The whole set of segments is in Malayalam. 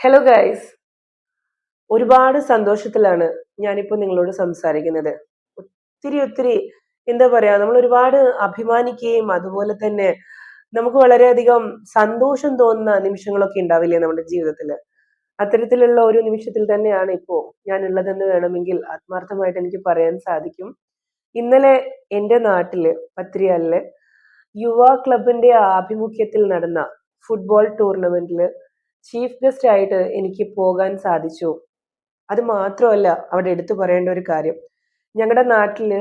ഹലോ ഗൈസ് ഒരുപാട് സന്തോഷത്തിലാണ് ഞാനിപ്പോൾ നിങ്ങളോട് സംസാരിക്കുന്നത്. ഒത്തിരി ഒത്തിരി എന്താ പറയാ നമ്മൾ ഒരുപാട് അഭിമാനിക്കുകയും അതുപോലെ തന്നെ നമുക്ക് വളരെയധികം സന്തോഷം തോന്നുന്ന നിമിഷങ്ങളൊക്കെ ഉണ്ടാവില്ലേ നമ്മുടെ ജീവിതത്തിൽ അത്തരത്തിലുള്ള ഒരു നിമിഷത്തിൽ തന്നെയാണ് ഇപ്പോ ഞാൻ ഉള്ളതെന്ന് വേണമെങ്കിൽ ആത്മാർത്ഥമായിട്ട് എനിക്ക് പറയാൻ സാധിക്കും. ഇന്നലെ എന്റെ നാട്ടിൽ പത്രിയാലിൽ യുവ ക്ലബിന്റെ ആഭിമുഖ്യത്തിൽ നടന്ന ഫുട്ബോൾ ടൂർണമെന്റിൽ ചീഫ് ഗസ്റ്റ് ആയിട്ട് എനിക്ക് പോകാൻ സാധിച്ചു. അത് മാത്രമല്ല അവിടെ എടുത്തു പറയേണ്ട ഒരു കാര്യം. ഞങ്ങളുടെ നാട്ടിൽ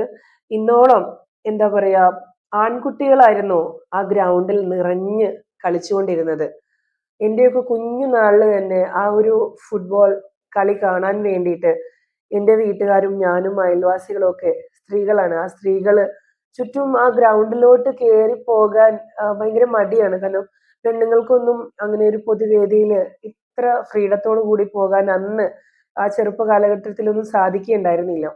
ഇന്നോളം എന്താ പറയുക ആൺകുട്ടികളായിരുന്നു ആ ഗ്രൗണ്ടിൽ നിറഞ്ഞ് കളിച്ചുകൊണ്ടിരുന്നത്. എന്റെയൊക്കെ കുഞ്ഞു നാളിൽ തന്നെ ആ ഒരു ഫുട്ബോൾ കളി കാണാൻ വേണ്ടിയിട്ട് എന്റെ വീട്ടുകാരും ഞാനും അയൽവാസികളും ഒക്കെ സ്ത്രീകളാണ്. ആ സ്ത്രീകൾ ചുറ്റും ആ ഗ്രൗണ്ടിലോട്ട് കയറി പോകാൻ ഭയങ്കര മടിയാണ്. കാരണം പെണ്ണുങ്ങൾക്കൊന്നും അങ്ങനെ ഒരു പൊതുവേദിയിൽ ഇത്ര ഫ്രീഡത്തോടു കൂടി പോകാൻ അന്ന് ആ ചെറുപ്പ കാലഘട്ടത്തിലൊന്നും സാധിക്കുകയുണ്ടായിരുന്നില്ല.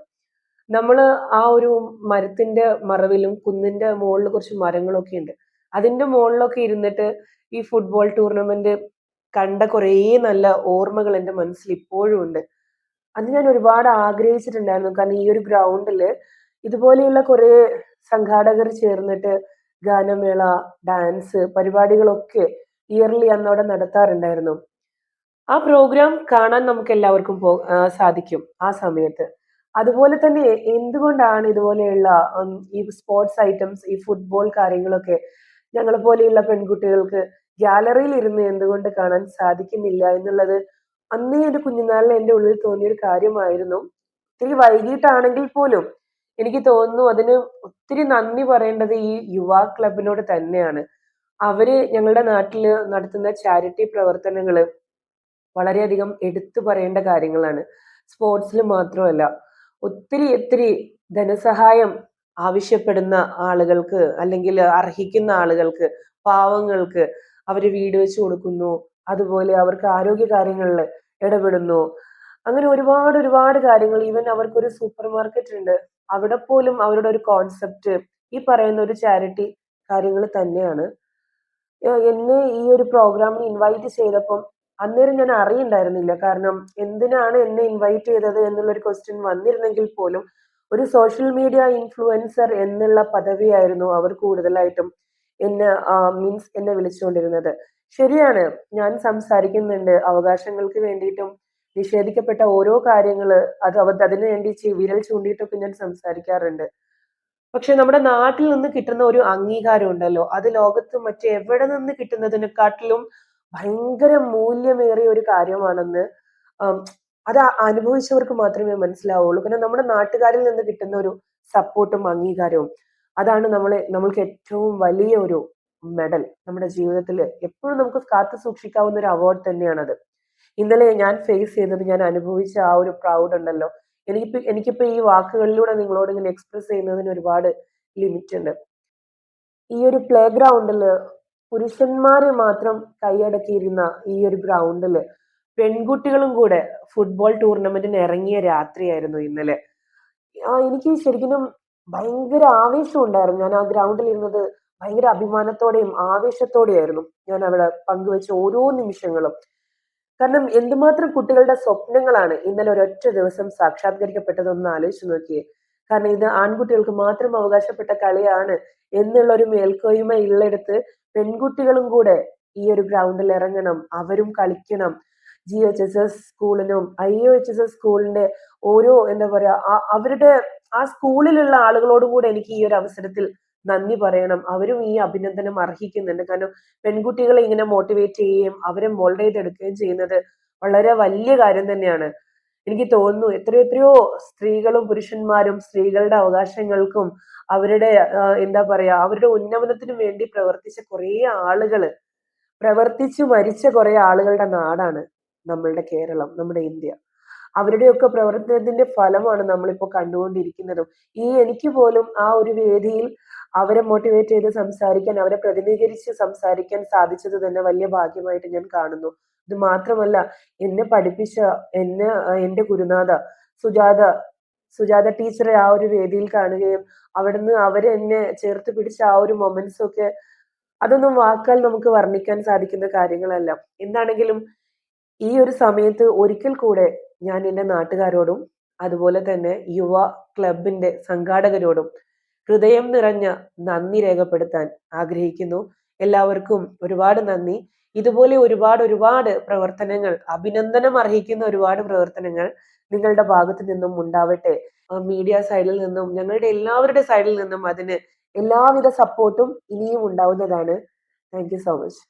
നമ്മൾ ആ ഒരു മരത്തിന്റെ മറവിലും കുന്നിന്റെ മുകളിൽ കുറച്ച് മരങ്ങളൊക്കെ ഉണ്ട്. അതിന്റെ മുകളിലൊക്കെ ഇരുന്നിട്ട് ഈ ഫുട്ബോൾ ടൂർണമെന്റ് കണ്ട കുറേ നല്ല ഓർമ്മകൾ എന്റെ മനസ്സിൽ ഇപ്പോഴും ഉണ്ട്. അന്ന് ഞാൻ ഒരുപാട് ആഗ്രഹിച്ചിട്ടുണ്ടായിരുന്നു. കാരണം ഈ ഒരു ഗ്രൗണ്ടിൽ ഇതുപോലെയുള്ള കുറേ സംഘാടകർ ചേർന്നിട്ട് ഗാനമേള ഡാൻസ് പരിപാടികളൊക്കെ ഇയർലി അന്ന് അവിടെ നടത്താറുണ്ടായിരുന്നു. ആ പ്രോഗ്രാം കാണാൻ നമുക്ക് എല്ലാവർക്കും പോ സാധിക്കും ആ സമയത്ത്. അതുപോലെ തന്നെ എന്തുകൊണ്ടാണ് ഇതുപോലെയുള്ള ഈ സ്പോർട്സ് ഐറ്റംസ് ഈ ഫുട്ബോൾ കാര്യങ്ങളൊക്കെ ഞങ്ങളെ പോലെയുള്ള പെൺകുട്ടികൾക്ക് ഗാലറിയിൽ ഇരുന്ന് എന്തുകൊണ്ട് കാണാൻ സാധിക്കുന്നില്ല എന്നുള്ളത് അന്നേ എന്റെ കുഞ്ഞുനാളിൽ എന്റെ ഉള്ളിൽ തോന്നിയ ഒരു കാര്യമായിരുന്നു. ഒത്തിരി വൈകിട്ടാണെങ്കിൽ പോലും എനിക്ക് തോന്നുന്നു അതിന് ഒത്തിരി നന്ദി പറയേണ്ടത് ഈ യുവാ ക്ലബിനോട് തന്നെയാണ്. അവർ ഞങ്ങളുടെ നാട്ടിൽ നടത്തുന്ന ചാരിറ്റി പ്രവർത്തനങ്ങൾ വളരെയധികം എടുത്തു പറയേണ്ട കാര്യങ്ങളാണ്. സ്പോർട്സിൽ മാത്രമല്ല ഒത്തിരി ഒത്തിരി ധനസഹായം ആവശ്യപ്പെടുന്ന ആളുകൾക്ക് അല്ലെങ്കിൽ അർഹിക്കുന്ന ആളുകൾക്ക് പാവങ്ങൾക്ക് അവർ വീട് വെച്ച് കൊടുക്കുന്നു അതുപോലെ അവർക്ക് ആരോഗ്യ കാര്യങ്ങളിൽ ഇടപെടുന്നു. അങ്ങനെ ഒരുപാട് ഒരുപാട് കാര്യങ്ങൾ. ഈവൻ അവർക്കൊരു സൂപ്പർ മാർക്കറ്റ് ഉണ്ട്. അവിടെ പോലും അവരുടെ ഒരു കോൺസെപ്റ്റ് ഈ പറയുന്ന ഒരു ചാരിറ്റി കാര്യങ്ങൾ തന്നെയാണ്. എന്നെ ഈ ഒരു പ്രോഗ്രാമിന് ഇൻവൈറ്റ് ചെയ്തപ്പം അന്നേരം ഞാൻ അറിയണ്ടായിരുന്നില്ല. കാരണം എന്തിനാണ് എന്നെ ഇൻവൈറ്റ് ചെയ്തത് എന്നുള്ളൊരു ക്വസ്റ്റ്യൻ വന്നിരുന്നെങ്കിൽ പോലും ഒരു സോഷ്യൽ മീഡിയ ഇൻഫ്ലുവൻസർ എന്നുള്ള പദവിയായിരുന്നു അവർ കൂടുതലായിട്ടും എന്നെ മീൻസ് എന്നെ വിളിച്ചുകൊണ്ടിരുന്നത്. ശരിയാണ് ഞാൻ സംസാരിക്കുന്നുണ്ട്. അവകാശങ്ങൾക്ക് വേണ്ടിയിട്ടും നിഷേധിക്കപ്പെട്ട ഓരോ കാര്യങ്ങൾ അത് അതിനു വേണ്ടി ചി- വിരൽ ചൂണ്ടിയിട്ടൊക്കെ ഞാൻ സംസാരിക്കാറുണ്ട്. പക്ഷെ നമ്മുടെ നാട്ടിൽ നിന്ന് കിട്ടുന്ന ഒരു അംഗീകാരം ഉണ്ടല്ലോ. അത് ലോകത്ത് മറ്റെവിടെ നിന്ന് കിട്ടുന്നതിനെക്കാട്ടിലും ഭയങ്കര മൂല്യമേറിയ ഒരു കാര്യമാണെന്ന് അത് അനുഭവിച്ചവർക്ക് മാത്രമേ മനസ്സിലാവുള്ളൂ. കാരണം നമ്മുടെ നാട്ടുകാരിൽ നിന്ന് കിട്ടുന്ന ഒരു സപ്പോർട്ടും അംഗീകാരവും അതാണ് നമ്മളെ നമ്മൾക്ക് ഏറ്റവും വലിയ ഒരു മെഡൽ നമ്മുടെ ജീവിതത്തിൽ എപ്പോഴും നമുക്ക് കാത്തു സൂക്ഷിക്കാവുന്ന ഒരു അവാർഡ് തന്നെയാണത്. ഇന്നലെ ഞാൻ ഫേസ് ചെയ്തത് ഞാൻ അനുഭവിച്ച ആ ഒരു പ്രൗഡ് ഉണ്ടല്ലോ. എനിക്കിപ്പോ എനിക്കിപ്പോ ഈ വാക്കുകളിലൂടെ നിങ്ങളോട് ഇങ്ങനെ എക്സ്പ്രസ് ചെയ്യുന്നതിന് ഒരുപാട് ലിമിറ്റ് ഉണ്ട്. ഈ ഒരു പ്ലേ ഗ്രൗണ്ടിൽ പുരുഷന്മാര് മാത്രം കൈയടക്കിയിരുന്ന ഈ ഒരു ഗ്രൗണ്ടിൽ പെൺകുട്ടികളും കൂടെ ഫുട്ബോൾ ടൂർണമെന്റിന് ഇറങ്ങിയ രാത്രിയായിരുന്നു ഇന്നലെ. എനിക്ക് ശരിക്കും ഭയങ്കര ആവേശം ഉണ്ടായിരുന്നു. ഞാൻ ആ ഗ്രൗണ്ടിൽ ഇരുന്നത് ഭയങ്കര അഭിമാനത്തോടെയും ആവേശത്തോടെയായിരുന്നു. ഞാൻ അവിടെ പങ്കുവെച്ച ഓരോ നിമിഷങ്ങളും. കാരണം എന്തുമാത്രം കുട്ടികളുടെ സ്വപ്നങ്ങളാണ് ഇന്നലെ ഒരൊറ്റ ദിവസം സാക്ഷാത്കരിക്കപ്പെട്ടതൊന്ന് ആലോചിച്ച് നോക്കിയേ. കാരണം ഇത് ആൺകുട്ടികൾക്ക് മാത്രം അവകാശപ്പെട്ട കളിയാണ് എന്നുള്ള ഒരു മേൽക്കോയ്മ ഉള്ളിടത്ത് പെൺകുട്ടികളും കൂടെ ഈ ഒരു ഗ്രൗണ്ടിൽ ഇറങ്ങണം അവരും കളിക്കണം. G H S S സ്കൂളിനും I O H S S സ്കൂളിന്റെ ഓരോ എന്താ പറയാ അവരുടെ ആ സ്കൂളിലുള്ള ആളുകളോടും കൂടെ എനിക്ക് ഈ ഒരു അവസരത്തിൽ നന്ദി പറയണം. അവരും ഈ അഭിനന്ദനം അർഹിക്കുന്നുണ്ട്. കാരണം പെൺകുട്ടികളെ ഇങ്ങനെ മോട്ടിവേറ്റ് ചെയ്യുകയും അവരെ മോൾഡ് ചെയ്തെടുക്കുകയും ചെയ്യുന്നത് വളരെ വലിയ കാര്യം തന്നെയാണ്. എനിക്ക് തോന്നുന്നു എത്രയോ എത്രയോ സ്ത്രീകളും പുരുഷന്മാരും സ്ത്രീകളുടെ അവകാശങ്ങൾക്കും അവരുടെ എന്താ പറയാ അവരുടെ ഉന്നമനത്തിനും വേണ്ടി പ്രവർത്തിച്ച കുറേ ആളുകൾ പ്രവർത്തിച്ചു മരിച്ച കുറെ ആളുകളുടെ നാടാണ് നമ്മളുടെ കേരളം നമ്മുടെ ഇന്ത്യ. അവരുടെയൊക്കെ പ്രവർത്തനത്തിന്റെ ഫലമാണ് നമ്മളിപ്പോൾ കണ്ടുകൊണ്ടിരിക്കുന്നതും. ഈ എനിക്ക് പോലും ആ ഒരു വേദിയിൽ അവരെ മോട്ടിവേറ്റ് ചെയ്ത് സംസാരിക്കാൻ അവരെ പ്രതിനിധീകരിച്ച് സംസാരിക്കാൻ സാധിച്ചത് തന്നെ വലിയ ഭാഗ്യമായിട്ട് ഞാൻ കാണുന്നു. ഇത് മാത്രമല്ല എന്നെ പഠിപ്പിച്ച എന്നെ എന്റെ ഗുരുനാഥ സുജാത സുജാത ടീച്ചറെ ആ ഒരു വേദിയിൽ കാണുകയും അവിടുന്ന് അവരെ എന്നെ ചേർത്ത് പിടിച്ച ആ ഒരു മൊമെന്റ്സ് ഒക്കെ അതൊന്നും വാക്കാൽ നമുക്ക് വർണിക്കാൻ സാധിക്കുന്ന കാര്യങ്ങളല്ല. എന്താണെങ്കിലും ഈ ഒരു സമയത്ത് ഒരിക്കൽ കൂടെ ഞാൻ എന്റെ നാട്ടുകാരോടും അതുപോലെ തന്നെ യുവ ക്ലബിന്റെ സംഘാടകരോടും ഹൃദയം നിറഞ്ഞ നന്ദി രേഖപ്പെടുത്താൻ ആഗ്രഹിക്കുന്നു. എല്ലാവർക്കും ഒരുപാട് നന്ദി. ഇതുപോലെ ഒരുപാട് ഒരുപാട് പ്രവർത്തനങ്ങൾ അഭിനന്ദനം അർഹിക്കുന്ന ഒരുപാട് പ്രവർത്തനങ്ങൾ നിങ്ങളുടെ ഭാഗത്ത് നിന്നും ഉണ്ടാവട്ടെ. മീഡിയ സൈഡിൽ നിന്നും ഞങ്ങളുടെ എല്ലാവരുടെ സൈഡിൽ നിന്നും അതിന് എല്ലാവിധ സപ്പോർട്ടും ഇനിയും ഉണ്ടാവുന്നതാണ്. Thank so much